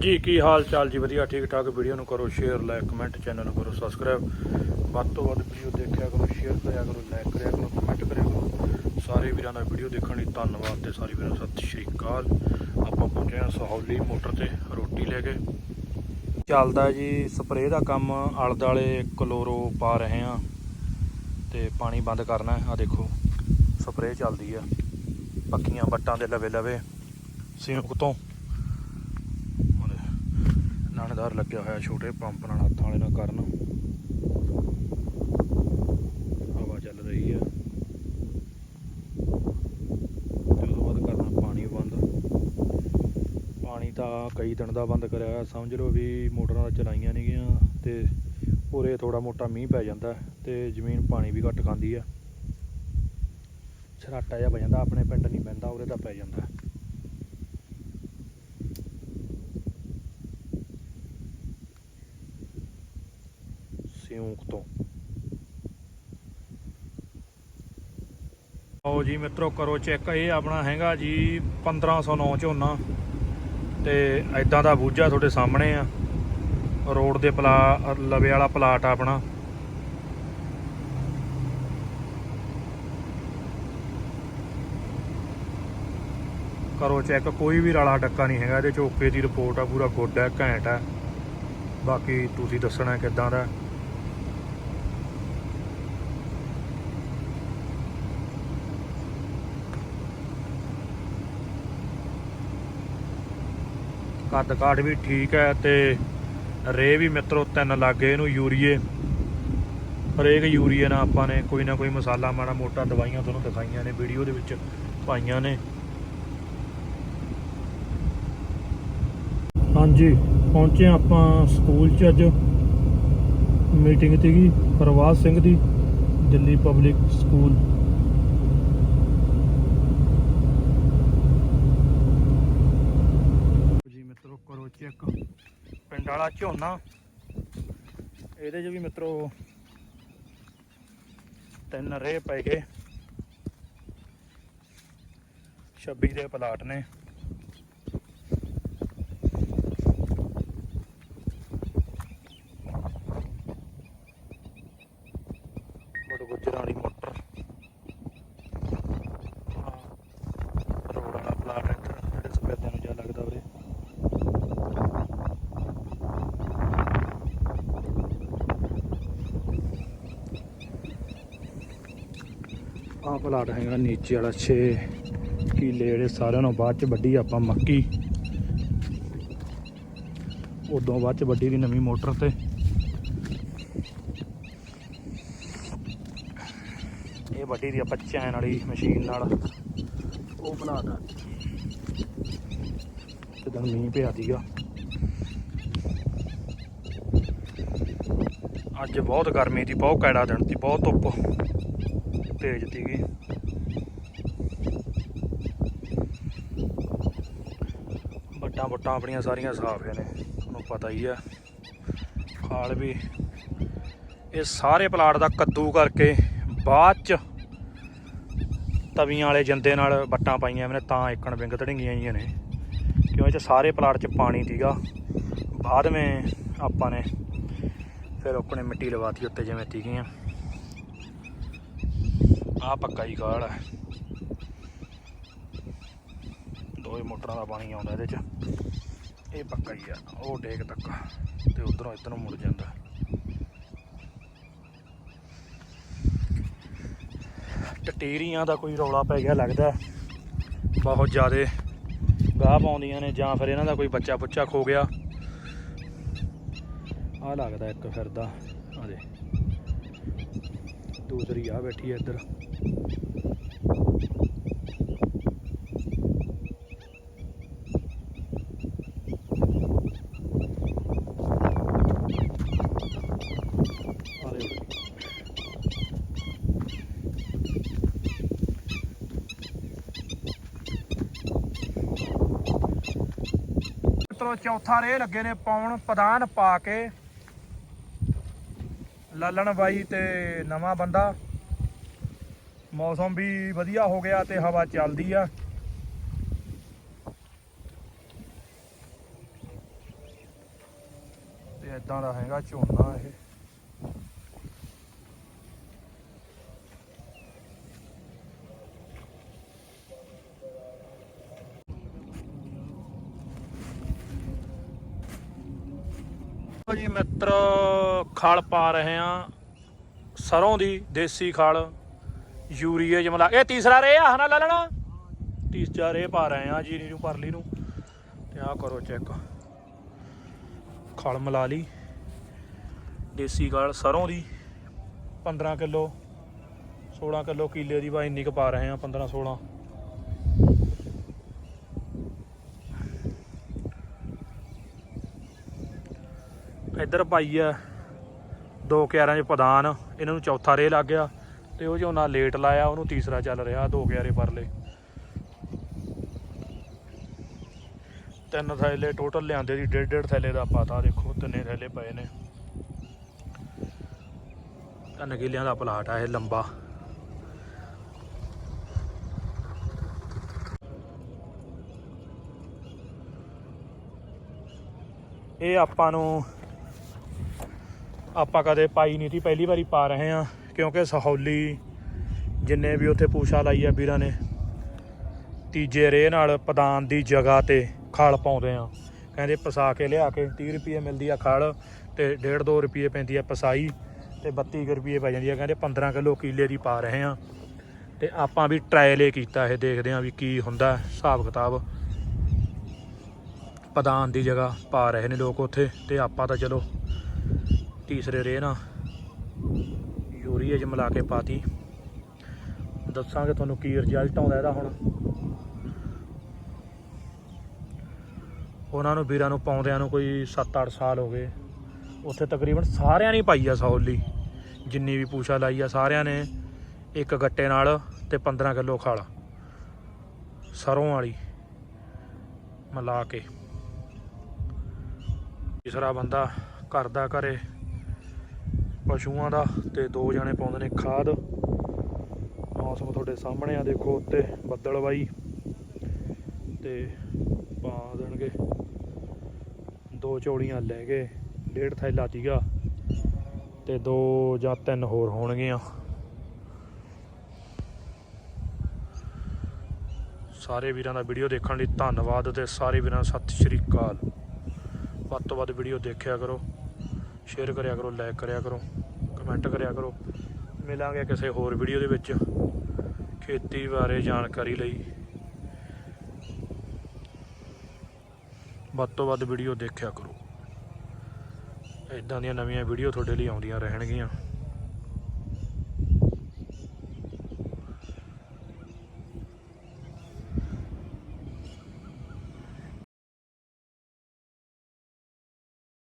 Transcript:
ਜੀ, ਕੀ ਹਾਲ ਚਾਲ ਜੀ? ਵਧੀਆ, ਠੀਕ ਠਾਕ। ਵੀਡੀਓ ਨੂੰ ਕਰੋ ਸ਼ੇਅਰ ਲਾਈਕ ਕਮੈਂਟ ਚੈਨਲ ਨੂੰ ਕਰੋ ਸਬਸਕ੍ਰਾਈਬ ਵੱਧ ਤੋਂ ਵੱਧ ਵੀਡੀਓ ਦੇਖਿਆ ਕਰੋ ਸ਼ੇਅਰ ਕਰਿਆ ਕਰੋ ਲਾਈਕ ਕਰਿਆ ਕਰੋ ਕਮੈਂਟ ਕਰਿਆ ਕਰੋ। ਸਾਰੇ ਵੀਰਾਂ ਦਾ ਵੀਡੀਓ ਦੇਖਣ ਲਈ ਧੰਨਵਾਦ ਤੇ ਸਾਰੇ ਵੀਰਾਂ ਨੂੰ ਸਤਿ ਸ਼੍ਰੀ ਅਕਾਲ। ਆਪਾਂ ਪਹੁੰਚੇ ਹਾਂ ਸਹੌਲੀ ਮੋਟਰ ਤੇ ਰੋਟੀ ਲੈ ਕੇ। ਚੱਲਦਾ ਜੀ, ਸਪਰੇਅ ਦਾ ਕੰਮ। ਆਲੇ ਦੁਆਲੇ ਕਲੋਰੋ ਪਾ ਰਹੇ ਆ ਤੇ ਪਾਣੀ ਬੰਦ ਕਰਨਾ ਆ ਦੇਖੋ, ਸਪਰੇਅ ਚੱਲਦੀ ਆ। ਪੱਕੀਆਂ ਬੱਟਾਂ ਦੇ ਲਵੇ ਲਵੇ ਸਿੰਕ ਤੋਂ ਨਾਣੇਦਾਰ ਲੱਗਿਆ ਹੋਇਆ ਛੋਟੇ ਪੰਪ ਨਾਲ, ਹੱਥਾਂ ਵਾਲੇ ਨਾਲ ਕਰਨ। ਹਵਾ ਚੱਲ ਰਹੀ ਆ। ਤੇ ਉਦੋਂ ਬਾਅਦ ਕਰਨਾ ਪਾਣੀ ਬੰਦ। ਪਾਣੀ ਤਾਂ ਕਈ ਦਿਨ ਦਾ ਬੰਦ ਕਰਿਆ ਹੋਇਆ, ਸਮਝ ਲਓ ਵੀ ਮੋਟਰਾਂ ਚਲਾਈਆਂ ਨਹੀਂ ਗਈਆਂ ਤੇ ਉਰੇ ਥੋੜਾ ਮੋਟਾ ਮੀਂਹ ਪੈ ਜਾਂਦਾ ਤੇ ਜ਼ਮੀਨ ਪਾਣੀ ਵੀ ਘੱਟ ਖਾਂਦੀ ਆ। ਛਰਾਟਾ ਜਿਹਾ ਪੈ ਜਾਂਦਾ, ਆਪਣੇ ਪਿੰਡ ਨਹੀਂ ਪੈਂਦਾ, ਉਰੇ ਤਾਂ ਪੈ ਜਾਂਦਾ। ਸਿਉਂਕ ਤੋਂ। ਆਓ ਜੀ ਮਿੱਤਰੋ, ਕਰੋ ਚੈੱਕ। ਇਹ ਆਪਣਾ ਹੈਗਾ ਜੀ 1509 ਝੋਨਾ। ਤੇ ਐਦਾਂ ਦਾ ਬੂਝਾ ਤੁਹਾਡੇ ਸਾਹਮਣੇ ਆ। ਰੋਡ ਦੇ ਪਲਾ, ਲਵੇ ਵਾਲਾ ਪਲਾਟ ਆਪਣਾ। ਕਰੋ ਚੈੱਕ, ਕੋਈ ਵੀ ਰਾਲਾ ਡੱਕਾ ਨਹੀਂ ਹੈਗਾ। ਇਹਦੇ ਚ ਓਕੇ ਦੀ ਰਿਪੋਰਟ ਆ, ਪੂਰਾ ਗੁੱਡ ਹੈ ਘੈਂਟ ਹੈ ਬਾਕੀ ਤੁਸੀਂ ਦੱਸਣਾ ਕਿੱਦਾਂ ਦਾ। ਕੱਦ ਕਾਠ ਵੀ ਠੀਕ ਹੈ ਤੇ ਰੇ ਵੀ ਮਿੱਤਰੋ ਤਿੰਨ ਲੱਗੇ ਇਹਨੂੰ ਯੂਰੀਏ। ਹਰੇਕ ਯੂਰੀਏ ਨਾਲ ਆਪਾਂ ਨੇ ਕੋਈ ਨਾ ਕੋਈ ਮਸਾਲਾ ਮਾੜਾ ਮੋਟਾ ਦਵਾਈਆਂ ਤੁਹਾਨੂੰ ਦਿਖਾਈਆਂ ਨੇ, ਵੀਡੀਓ ਦੇ ਵਿੱਚ ਪਾਈਆਂ ਨੇ। ਹਾਂਜੀ, ਪਹੁੰਚੇ ਆਪਾਂ ਸਕੂਲ 'ਚ ਅੱਜ। ਮੀਟਿੰਗ ਸੀਗੀ ਪ੍ਰਵਾਸ ਸਿੰਘ ਦੀ, ਦਿੱਲੀ ਪਬਲਿਕ ਸਕੂਲ ਜੀ ਮਿੱਤਰੋ ਕਰੋ ਚੈੱਕ ਪਿੰਡ ਵਾਲਾ ਝੋਨਾ। ਇਹਦੇ 'ਚ ਵੀ ਮਿੱਤਰੋ ਤਿੰਨ ਰੇ ਪੈ ਗਏ। 26 ਦੇ ਪਲਾਟ ਨੇ। ਬੜ ਗੁੱਜਰਾਂ ਵਾਲੀ ਮੋਟਰ ਹਾਂ ਰੋਡ ਵਾਲਾ ਪਲਾਟ ਹੈ ਇੱਧਰ ਜਿਹੜੇ ਸਫੈਦਿਆਂ ਨੂੰ ਜਿਆ ਲੱਗਦਾ ਵੀਰੇ ਆਹ ਪਲਾਟ ਹੈਗਾ ਨੀਚੇ ਵਾਲਾ 6 ਕਿੱਲੇ ਜਿਹੜੇ ਸਾਰਿਆਂ ਨੂੰ ਬਾਅਦ ਚ ਵੱਢੀ ਆਪਾਂ ਮੱਕੀ। ਉਦੋਂ ਬਾਅਦ ਚ ਵੱਢੀ ਦੀ ਨਵੀਂ ਮੋਟਰ ਤੇ। ਇਹ ਵੱਡੀ ਦੀ ਆਪਾਂ ਚੈਨ ਵਾਲੀ ਮਸ਼ੀਨ ਨਾਲ ਉਹ ਬਣਾਦਾ ਜਦੋਂ ਮੀਂਹ ਪਿਆ ਸੀਗਾ। ਅੱਜ ਬਹੁਤ ਗਰਮੀ ਦੀ ਬਹੁਤ ਕੈੜਾ ਦਿਨ ਸੀ, ਬਹੁਤ ਧੁੱਪ। ਤੇਜ਼ ਸੀਗੀ ਵੱਟਾਂ ਵੱਟਾਂ ਆਪਣੀਆਂ ਸਾਰੀਆਂ ਸਾਫ਼ ਨੇ, ਤੁਹਾਨੂੰ ਪਤਾ ਹੀ ਆ। ਖਾਲ ਵੀ। ਇਹ ਸਾਰੇ ਪਲਾਟ ਦਾ ਕੱਦੂ ਕਰਕੇ ਬਾਅਦ ਚ ਤਵੀਆਂ ਵਾਲੇ ਜੰਦੇ ਨਾਲ ਵੱਟਾਂ ਪਾਈਆਂ ਮੈਨੇ ਤਾਂ ਏਕਣ ਵਿੰਗ ਧੜੀਆਂ ਆਈਆਂ ਨੇ। ਕਿਉਂ ਇਹ ਚ ਸਾਰੇ ਪਲਾਟ ਚ ਪਾਣੀ ਸੀਗਾ। ਬਾਅਦ ਵਿੱਚ ਆਪਾਂ ਨੇ ਫਿਰ ਆਪਣੇ ਮਿੱਟੀ ਲਵਾਤੀ ਉੱਤੇ ਜਿਵੇਂ ਤੀਗੀਆਂ। ਆ ਪੱਕਾ ਹੀ ਖਾਲ ਹੈ। ਦੋਏ ਮੋਟਰਾਂ ਦਾ ਪਾਣੀ ਆਉਂਦਾ ਇਹਦੇ ਚ। ਇਹ ਪੱਕਾ ਹੀ ਆ, ਉਹ ਡੇਕ ਤੱਕ, ਤੇ ਉਧਰੋਂ ਇੱਧਰ ਨੂੰ ਮੁੜ ਜਾਂਦਾ। ਟਟੀਰੀਆਂ ਦਾ ਕੋਈ ਰੌਲਾ ਪੈ ਗਿਆ ਲੱਗਦਾ ਬਹੁਤ ਜ਼ਿਆਦੇ ਗਾਹ ਪਾਉਂਦੀਆਂ ਨੇ, ਜਾਂ ਫਿਰ ਇਹਨਾਂ ਦਾ ਕੋਈ ਬੱਚਾ ਬੁੱਚਾ ਖੋ ਗਿਆ। ਆ ਲੱਗਦਾ ਇੱਕ ਫਿਰਦਾ ਆ ਦੇ ਦੂਸਰੀ ਆ ਬੈਠੀ ਹੈ ਇੱਧਰ। ਮਿੱਤਰੋ ਚੌਥਾ ਰੇ ਲੱਗੇ ਨੇ ਪਾਉਣ ਪਦਾਨ ਪਾ ਕੇ। ਲਾਲਣ ਬਾਈ ਤੇ ਨਵਾਂ ਬੰਦਾ। ਮੌਸਮ ਵੀ ਵਧੀਆ ਹੋ ਗਿਆ ਤੇ ਹਵਾ ਚੱਲਦੀ ਆ। ਤੇ ਇਦਾਂ ਦਾ ਹੈਗਾ ਝੋਨਾ ਇਹ। ਜੀ ਮਿੱਤਰ, ਖਲ ਪਾ ਰਹੇ ਆ ਸਰੋਂ ਦੀ ਦੇਸੀ ਖਲ, ਯੂਰੀਏ ਜਮਲਾ। ਇਹ ਤੀਸਰਾ ਰੇ ਆ, ਹਨਾ ਲੈ ਲੈਣਾ ਤੀਸਰਾ ਰੇ ਪਾ ਰਹੇ ਆ ਜੀਰੀ ਨੂੰ, ਪਰਲੀ ਨੂੰ। ਤੇ ਆਹ ਕਰੋ ਚੈੱਕ ਖਲ ਮਿਲਾ ਲਈ। ਦੇਸੀ ਖਲ, ਸਰੋਂ ਦੀ। 15 ਕਿਲੋ 16 ਕਿਲੋ ਕਿੱਲੇ ਦੀ ਵਾ ਇੰਨੀ ਕੁ ਪਾ ਰਹੇ ਆ 15 16 ਇੱਧਰ ਪਾਈ ਆ ਦੋ ਕਿਆਰਾਂ 'ਚ ਪਦਾਨ, ਇਹਨਾਂ ਨੂੰ ਚੌਥਾ ਰੇ ਲੱਗ ਗਿਆ ਤੇ ਉਹ ਝੋਨਾ ਲੇਟ ਲਾਇਆ, ਉਹਨੂੰ ਤੀਸਰਾ ਚੱਲ ਰਿਹਾ, ਦੋ ਕਿਆਰੇ ਪਰਲੇ। ਤਿੰਨ ਥੈਲੇ ਟੋਟਲ ਲਿਆਂਦੇ ਸੀ, ਡੇਢ ਡੇਢ ਥੈਲੇ ਦਾ ਪਤਾ, ਦੇਖੋ ਤਿੰਨੇ ਥੈਲੇ ਪਏ ਨੇ। ਤਿੰਨ ਕਿਲਿਆਂ ਦਾ ਪਲਾਟ ਆ ਇਹ ਲੰਬਾ। ਇਹ ਆਪਾਂ ਨੂੰ ਆਪਾਂ ਕਦੇ ਪਾਈ ਨਹੀਂ ਸੀ ਪਹਿਲੀ ਵਾਰੀ ਪਾ ਰਹੇ ਆ ਕਿਉਂਕਿ ਸਹੌਲੀ ਜਿੰਨੇ ਵੀ ਉੱਥੇ ਪੂਛਾ ਲਾਈ ਆ ਵੀਰਾਂ ਨੇ, ਤੀਜੇ ਰੇ ਨਾਲ ਪਦਾਨ ਦੀ ਜਗ੍ਹਾ ਤੇ ਖਲ ਪਾਉਂਦੇ ਆ ਕਹਿੰਦੇ ਪਸਾ ਕੇ ਲਿਆ ਕੇ 30 ਰੁਪਏ ਮਿਲਦੀ ਆ ਖਲ ਤੇ 1.5 2 ਰੁਪਏ ਪੈਂਦੀ ਆ ਪਸਾਈ ਤੇ 32 ਕੁ ਰੁਪਏ ਪੈ ਜਾਂਦੀ ਆ। ਕਹਿੰਦੇ 15 ਕਿਲੋ ਕੀਲੇ ਦੀ ਪਾ ਰਹੇ ਆ ਤੇ ਆਪਾਂ ਵੀ ਟ੍ਰਾਇਲ ਇਹ ਕੀਤਾ ਇਹ, ਦੇਖਦੇ ਆ ਵੀ ਕੀ ਹੁੰਦਾ, ਹਿਸਾਬ ਕਿਤਾਬ। ਪਦਾਨ ਦੀ ਜਗ੍ਹਾ ਪਾ ਰਹੇ ਨੇ ਲੋਕ ਉੱਥੇ ਤੇ ਆਪਾਂ ਤਾਂ ਚਲੋ ਤੀਸਰੇ ਰੇ ਨਾ ਯੂਰੀਆ ਚ ਮਿਲਾ ਕੇ ਪਾਤੀ। ਦੱਸਾਂਗੇ ਤੁਹਾਨੂੰ ਕੀ ਰਿਜ਼ਲਟ ਆਉਂਦਾ ਇਹਦਾ ਹੁਣ। ਉਹਨਾਂ ਨੂੰ ਵੀਰਾਂ ਨੂੰ ਪਾਉਂਦਿਆਂ ਨੂੰ ਕੋਈ 7-8 ਸਾਲ ਹੋ ਗਏ। ਉੱਥੇ ਤਕਰੀਬਨ ਸਾਰਿਆਂ ਨੇ ਪਾਈ ਆ ਸੌਲੀ ਜਿੰਨੀ ਵੀ ਪੂਛਾ ਲਾਈ ਆ ਸਾਰਿਆਂ ਨੇ, ਇੱਕ ਗੱਟੇ ਨਾਲ ਤੇ 15 ਕਿਲੋ ਖਲ। ਸਰੋਂ ਵਾਲੀ ਮਿਲਾ ਕੇ। ਤੀਸਰਾ ਬੰਦਾ ਕਰਦਾ ਘਰੇ ਪਸ਼ੂਆਂ ਦਾ ਤੇ ਦੋ ਜਣੇ ਪਾਉਂਦੇ ਨੇ ਖਾਦ। ਮੌਸਮ ਤੁਹਾਡੇ ਸਾਹਮਣੇ ਆ, ਦੇਖੋ ਉੱਤੇ ਬੱਦਲ ਬਾਈ ਤੇ ਪਾ ਦੇਣਗੇ। ਦੋ ਚੌੜੀਆਂ ਲੈ ਗਏ ਡੇਢ ਥੈਲਾ ਸੀਗਾ ਤੇ ਦੋ ਜਾਂ ਤਿੰਨ ਹੋਰ ਹੋਣਗੀਆਂ। ਸਾਰੇ ਵੀਰਾਂ ਦਾ ਵੀਡੀਓ ਦੇਖਣ ਲਈ ਧੰਨਵਾਦ ਤੇ ਸਾਰੇ ਵੀਰਾਂ ਨੂੰ ਸਤਿ ਸ਼੍ਰੀ ਅਕਾਲ। ਵੱਧ ਤੋਂ ਵੱਧ ਵੀਡੀਓ ਦੇਖਿਆ ਕਰੋ। ਸ਼ੇਅਰ ਕਰਿਆ ਕਰੋ ਲਾਈਕ ਕਰਿਆ ਕਰੋ ਕਮੈਂਟ ਕਰਿਆ ਕਰੋ। ਮਿਲਾਂਗੇ ਕਿਸੇ ਹੋਰ ਵੀਡੀਓ ਦੇ ਵਿੱਚ ਖੇਤੀ ਬਾਰੇ ਜਾਣਕਾਰੀ ਲਈ। ਵੱਧ ਤੋਂ ਵੱਧ ਵੀਡੀਓ ਦੇਖਿਆ ਕਰੋ। ਇਦਾਂ ਦੀਆਂ ਨਵੀਆਂ ਵੀਡੀਓ ਤੁਹਾਡੇ ਲਈ ਆਉਂਦੀਆਂ ਰਹਿਣਗੀਆਂ।